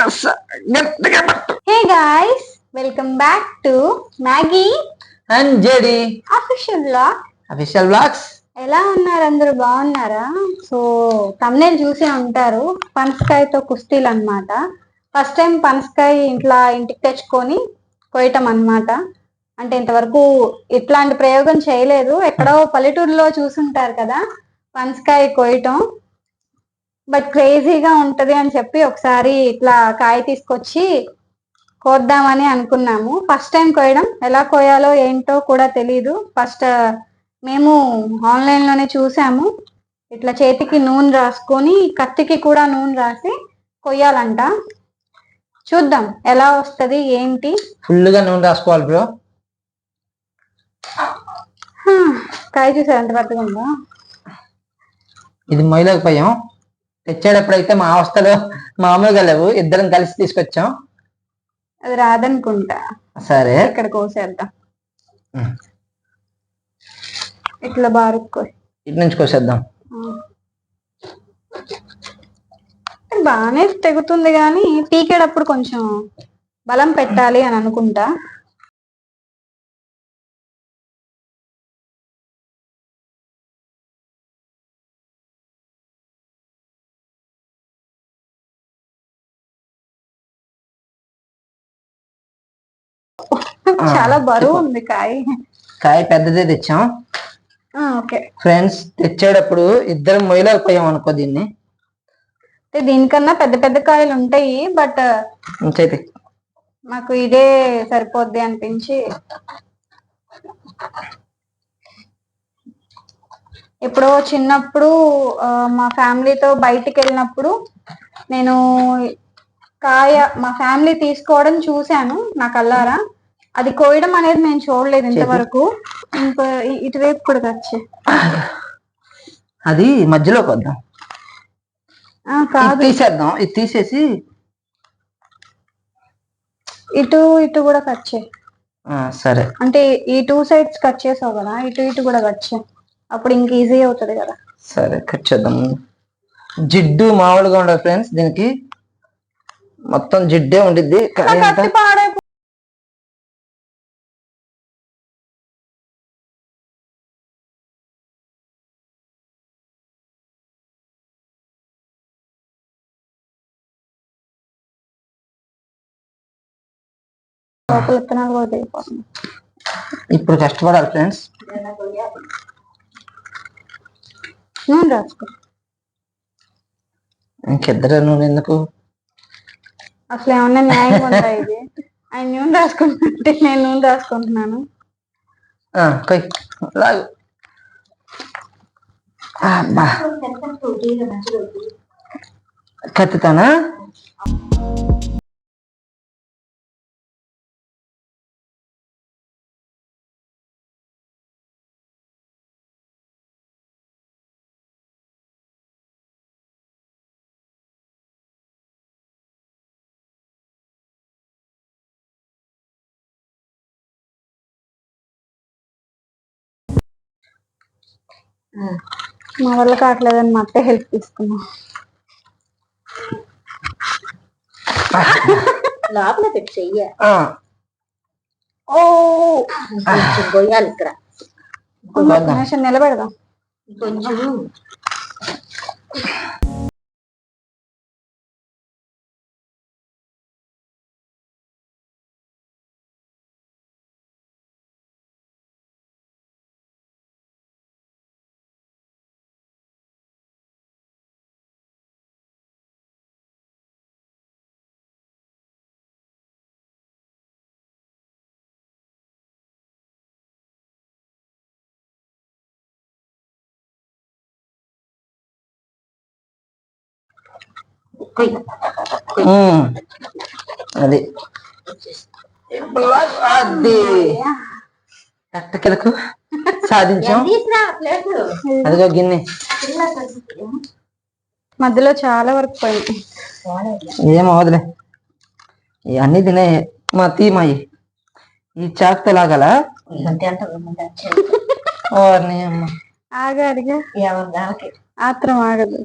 Hey guys welcome back to Maggie and JD official blog official blogs ఎలా ఉన్నారు? అందరూ బాగున్నారా? సో తమ్నేల్ చూసే ఉంటారు. పనసకాయతో కుస్తీలు అన్నమాట. ఫస్ట్ టైం పనసకాయ ఇంట్లో ఇంటికి తెచ్చుకొని కొయ్యటం అన్నమాట. అంటే ఇంతవరకు ఇట్లాంటి ప్రయోగం చేయలేదు. ఎక్కడో పల్లెటూరులో చూసుంటారు కదా పనసకాయ కొయ్యటం. బట్ క్రేజీగా ఉంటది అని చెప్పి ఒకసారి ఇట్లా కాయ తీసుకొచ్చి కోద్దామని అనుకున్నాము. ఫస్ట్ టైం కోయడం ఎలా కోయాలో ఏంటో కూడా తెలియదు ఫస్ట్ మేము ఆన్లైన్లోనే చూసాము. ఇట్లా చేతికి నూనె రాసుకొని కత్తికి కూడా నూనె రాసి కొయ్యాలంట. చూద్దాం ఎలా వస్తది ఏంటి? ఫుల్గా నూనె రాసుకోవాలి బ్రో. కాయ చూసారు ఎంత పెద్దగా ఉందో? ఇది మొయ్యలేకపోయాం. తెచ్చేటప్పుడైతే మా అవస్థలు మామూలుగా లేవు. ఇద్దరం కలిసి తీసుకొచ్చాం. అది రాదనుకుంటా. సరే. ఇక్కడ కోసేద్దాం. ఇట్లా బారుక్కో ఇటు నుంచి కోసేద్దాం. బాగానే తెగుతుంది కానీ పీకేటప్పుడు కొంచెం బలం పెట్టాలి అని అనుకుంటా. చాలా బరువు ఉంది కాయ. కాయ పెద్దదే తెచ్చాం. ఓకే. ఫ్రెండ్స్ తెచ్చేటప్పుడు ఇద్దరం మొయ్యలేకపోయాం అనుకో దీన్ని. అంటే దీనికన్నా పెద్ద పెద్ద కాయలు ఉంటాయి బట్ మాకు ఇదే సరిపోద్ది అనిపించి. ఎప్పుడో చిన్నప్పుడు మా ఫ్యామిలీతో బయటికి వెళ్ళినప్పుడు నేను కాయ మా ఫ్యామిలీ తీసుకోవడం చూశాను నా కల్లారా అది కోయడం అనేది నేను చూడలేదు ఇంతవరకు. ఇంకా ఇటువైపు కూడా వచ్చే అది మధ్యలోకి వద్దాం. కాదు. తీసేద్దాం. ఇది తీసేసి ఇటు ఇటు కూడా కట్ చేయి. సరే. అంటే ఈ టూ సైడ్స్ కట్ చేసావు కదా ఇటు ఇటు కూడా కట్ చేయి. అప్పుడు ఇంక ఈజీ అవుతుంది కదా. సరే కట్ చేద్దాం. జిడ్డు మామూలుగా ఉండదు ఫ్రెండ్స్ దీనికి మొత్తం జిడ్డే ఉండిద్ది. లోపల విత్తనాలు కూడా తెగిపోతుంది ఇప్పుడు కష్టపడాలి ఫ్రెండ్స్. నూనె రాసుకో. ఇంకిద్దరు నూనె ఎందుకు? అసలు ఏమన్నా న్యాయం ఉందా ఇది? ఆయన నూనె రాసుకుంటుంటే నేను నూనె రాసుకుంటున్నాను. కత్తితోనా? మా వల్ల కావట్లేదని మా అత్తే హెల్ప్ తీసుకున్నాం. లోపల పెట్టి చెయ్య. ఆ, ఓ. కొంచెం గొయ్యాలి ఇక్కడ. నిమిషం నిలబెడదాం. కొంచెం. అది. అది. ఎట్టకెలకు సాధించాం. అదిగో గిన్నె. మధ్యలో చాలా వరకు పోయింది. ఏం అవదులే ఇవన్నీ తినే మా తీమాయి ఈ చాకుతో లాగాల ఆగాడిగా. ఆత్రం ఆగదు.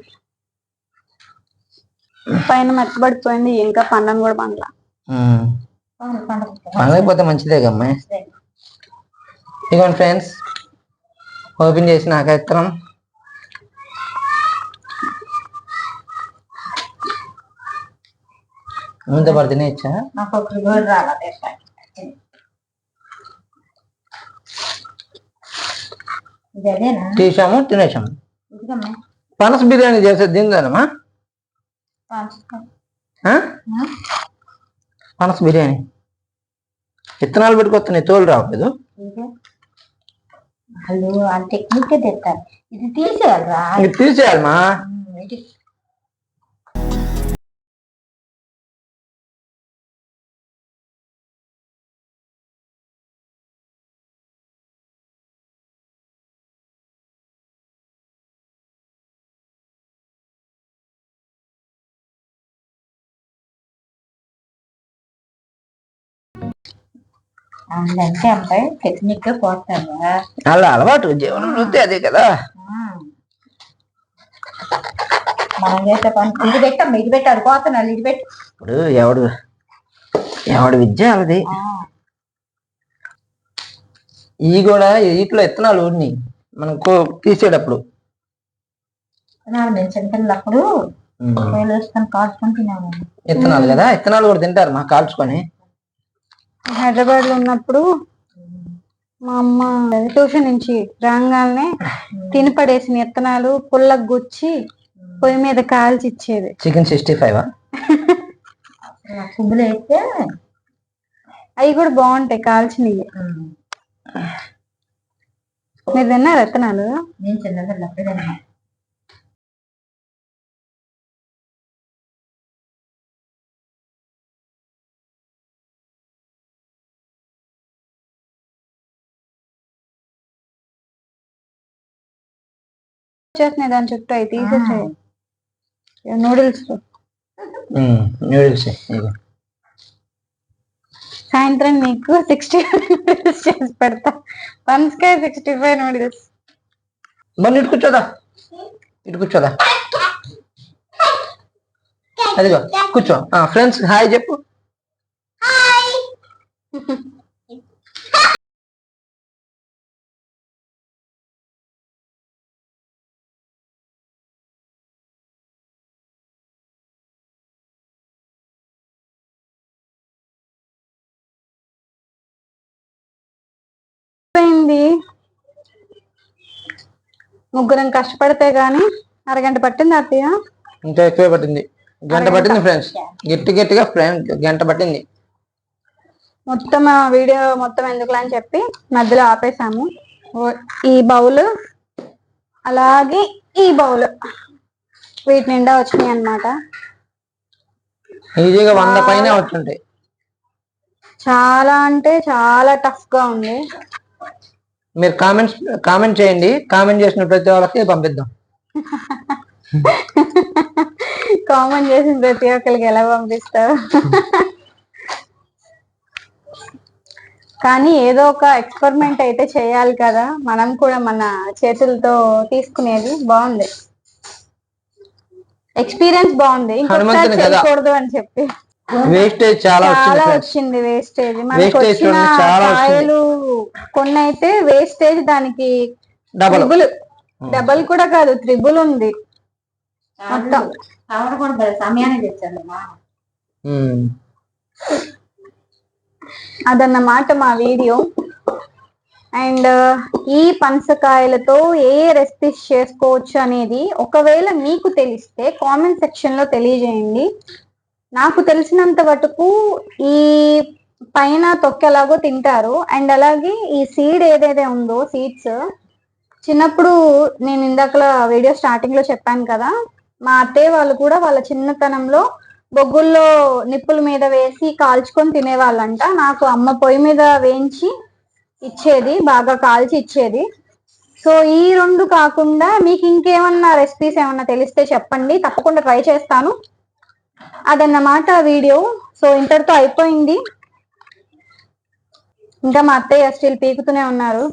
పైన మెత్తబడిపోయింది ఇంకా పండను కూడా పండ్ల. పండకపోతే మంచిదే కమ్మాయి ఇదిగోండి ఫ్రెండ్స్ ఓపెన్ చేసి నాకు ఎత్తనం ముందు పడి తినేచ్చా నాకు ఒక రోజు రాలేదు ఇది అదేనా తీసాము తినేసాము. పనస బిర్యానీ చేసేది తిందానమ్మా ఆ? పనస బిర్యానీ. విత్తనాలు పెట్టుకొస్తున్నాయి తోలు రావట్లేదు వాళ్ళు ఆ టెక్నిక్ తెస్తారు ఇది తీసేయాలరా. ఇది తీసేయాలమ్మా అబ్బాయి టెక్నిక్ పోతారు అలా అలవాటు జీవనం వృత్తి అదే కదా. మనం చేసే పని ఇది పెట్టమ్మా ఇది పెట్టి అది పోతున్నాను ఇది పెట్టు. ఇప్పుడు ఎవడు ఎవడి విద్య అది ఇవి కూడా వీటిలో విత్తనాలు ఊడిని మనం కో- తీసేటప్పుడు. నేను వేసుకొని కాల్చుకొని విత్తనాలు కదా విత్తనాలు కూడా తింటారు మా కాల్చుకొని. హైదరాబాద్లో ఉన్నప్పుడు మా అమ్మ ట్యూషన్ నుంచి రాగానే తిని పడేసిన విత్తనాలు పుల్లకు గుచ్చి పొయ్యి మీద కాల్చి ఇచ్చేది చికెన్ సిక్స్టీ ఫైవ్? వేస్తే అవి కూడా బాగుంటాయి కాల్చినవి. మీరు తిన్నారు విత్తనాలు నేను వచ్చేస్తున్నాయి దాని చుట్టూ అవి తీసేసాయి. నూడిల్స్. నూడిల్స్ సాయంత్రం మీకు సిక్స్టీ నూడిల్స్ చేసి పెడతా. పన్స్కాయ సిక్స్టీ ఫైవ్ నూడిల్స్. మరి ఇటు కూర్చోదా? ఇటు కూర్చోదా? అదిగో కూర్చో. ఫ్రెండ్స్ హాయ్ చెప్పు. అయింది ముగ్గురం కష్టపడితే గాని అరగంట పట్టింది అత్తయ్య? ఇంకా ఎక్కువే పట్టింది. గంట పట్టింది ఫ్రెండ్స్. గట్టి గట్టిగా గంట పట్టింది. మొత్తం వీడియో మొత్తం ఎందుకులే అని చెప్పి మధ్యలో ఆపేసాము. ఈ బౌల్ అలాగే ఈ బౌల్. వీటి నిండా వచ్చినాయి అన్నమాట. ఈజీగా వంద పైన వచ్చుంటాయి. చాలా అంటే చాలా టఫ్గా ఉంది. మీరు కామెంట్స్ కామెంట్ చేయండి. కామెంట్ చేసిన ప్రతి వాళ్ళకి పంపిద్దాం. కామన్ చేసిన ప్రతి ఒక్కరికి ఎలా పంపిస్తారు? కానీ ఏదో ఒక ఎక్స్పెరిమెంట్ అయితే చేయాలి కదా. మనం కూడా మన చేతులతో తీసుకునేది బాగుంది. ఎక్స్పీరియన్స్ బాగుంది. ఇంకొకసారి. చేయకూడదు అని చెప్పి. వేస్టేజ్ చాలా వచ్చింది చాలా ఫ్రెండ్స్ వచ్చింది వేస్టేజ్ మనకి Wastage వచ్చిన చూడండి, చాలా వచ్చింది. కాయలు కొన్ని అయితే వేస్టేజ్ దానికి డబల్ డబల్ కూడా కాదు త్రిబుల్ ఉంది. మొత్తం. సమయాన్ని తెచ్చాను మా. అదన్నమాట మా వీడియో. అండ్ ఈ పనసకాయలతో ఏ ఏ రెసిపీస్ చేసుకోవచ్చు అనేది ఒకవేళ మీకు తెలిస్తే కామెంట్ సెక్షన్లో తెలియజేయండి. నాకు తెలిసినంత వరకు ఈ పైన తొక్కెలాగో తింటారు. అండ్ అలాగే ఈ సీడ్ ఏదైతే ఉందో సీడ్స్ చిన్నప్పుడు నేను ఇందాకలా వీడియో స్టార్టింగ్లో చెప్పాను కదా మా అత్తయ్య వాళ్ళు కూడా వాళ్ళ చిన్నతనంలో బొగ్గుల్లో నిప్పుల మీద వేసి కాల్చుకొని తినేవాళ్ళంట. నాకు అమ్మ పొయ్యి మీద వేయించి ఇచ్చేది బాగా కాల్చి ఇచ్చేది. సో ఈ రెండు కాకుండా మీకు ఇంకేమన్నా రెసిపీస్ ఏమన్నా తెలిస్తే చెప్పండి. తప్పకుండా ట్రై చేస్తాను. అదన్నమాట వీడియో. సో ఇంతటితో అయిపోయింది. ఇంకా మా అత్తయ్య స్టిల్ పీకుతూనే ఉన్నారు.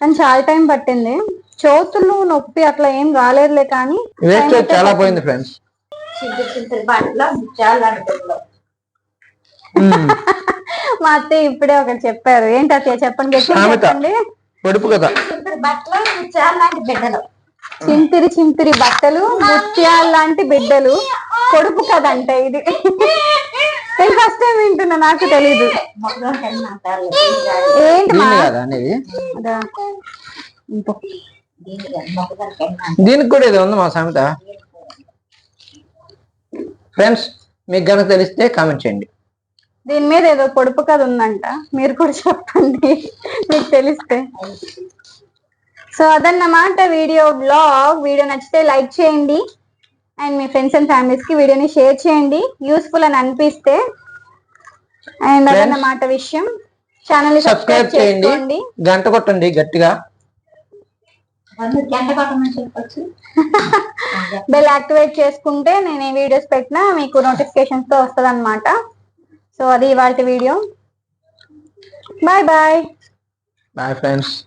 కానీ చాలా టైం పట్టింది. చేతులు నొప్పి అట్లా ఏం రాలేదులే కానీ చాలా పోయింది ఫ్రెండ్స్ చింత చింత బాటలో ముత్యాలు బిడ్డలు ఉమ్, మా అత్తయ్య ఇప్పుడే ఒకటి చెప్పారు. ఏంటి అత్తయ్య చెప్పండి. చెప్పండి. పొడుపు కదా ముత్యాలు లాంటి బిడ్డలు. చింతిరి చింతిరి బట్టలు ముత్యాల లాంటి బిడ్డలు. కొడుపు కదంట ఇది. నేను ఫస్ట్ టైం వింటున్నా నాకు తెలీదు. ఏంటి దీనికి కూడా ఏదో ఉంది మా సామెత ఫ్రెండ్స్ మీకు గనక తెలిస్తే కామెంట్ చేయండి. దీని మీద ఏదో పొడుపు కథ ఉందంట. మీరు కూడా చెప్పండి. మీకు తెలిస్తే. సో అదన్నమాట వీడియో బ్లాగ్. వీడియో నచ్చితే లైక్ చేయండి. అండ్ మీ ఫ్రెండ్స్ అండ్ ఫ్యామిలీస్కి వీడియోని షేర్ చేయండి. యూస్ఫుల్ అని అనిపిస్తే. అండ్ అదన్నమాట విషయం. ఛానల్ని సబ్స్క్రైబ్ చేయండి. గంట కొట్టండి గట్టిగా. బెల్ యాక్టివేట్ చేసుకుంటే నేను ఏ వీడియోస్ పెట్టినా మీకు నోటిఫికేషన్స్తో వస్తుంది అనమాట సో అది ఇవాళ video. Bye bye bye friends